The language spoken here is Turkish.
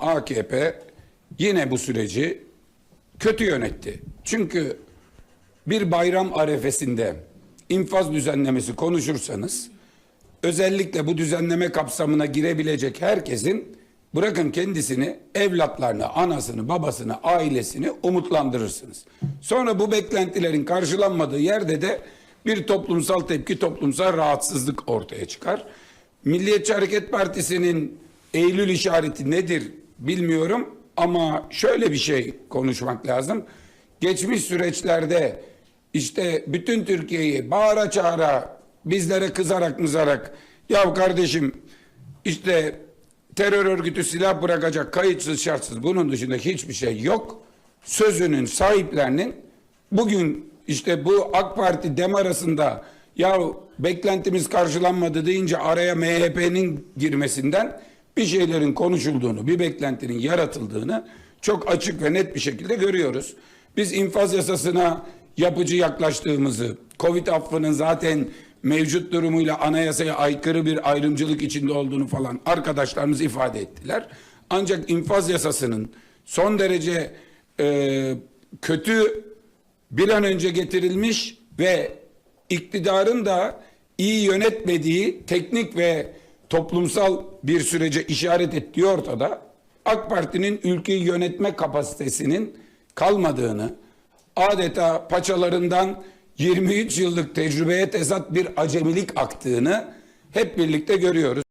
AKP yine bu süreci kötü yönetti. Çünkü bir bayram arefesinde infaz düzenlemesi konuşursanız özellikle bu düzenleme kapsamına girebilecek herkesin bırakın kendisini, evlatlarını, anasını, babasını, ailesini umutlandırırsınız. Sonra bu beklentilerin karşılanmadığı yerde de bir toplumsal tepki, toplumsal rahatsızlık ortaya çıkar. Milliyetçi Hareket Partisi'nin Eylül işareti nedir bilmiyorum ama şöyle bir şey konuşmak lazım. Geçmiş süreçlerde işte bütün Türkiye'yi bağıra çağıra bizlere kızarak mızarak ya kardeşim işte terör örgütü silah bırakacak kayıtsız şartsız bunun dışında hiçbir şey yok. Sözünün sahiplerinin bugün işte bu AK Parti dem arasında ya beklentimiz karşılanmadı deyince araya MHP'nin girmesinden bir şeylerin konuşulduğunu, bir beklentinin yaratıldığını çok açık ve net bir şekilde görüyoruz. Biz infaz yasasına yapıcı yaklaştığımızı, Covid affının zaten mevcut durumuyla anayasaya aykırı bir ayrımcılık içinde olduğunu falan arkadaşlarımız ifade ettiler. Ancak infaz yasasının son derece e, kötü bir an önce getirilmiş ve iktidarın da iyi yönetmediği teknik ve toplumsal bir sürece işaret ettiği ortada. AK Parti'nin ülkeyi yönetme kapasitesinin kalmadığını, adeta paçalarından 23 yıllık tecrübeye tezat bir acemilik aktığını hep birlikte görüyoruz.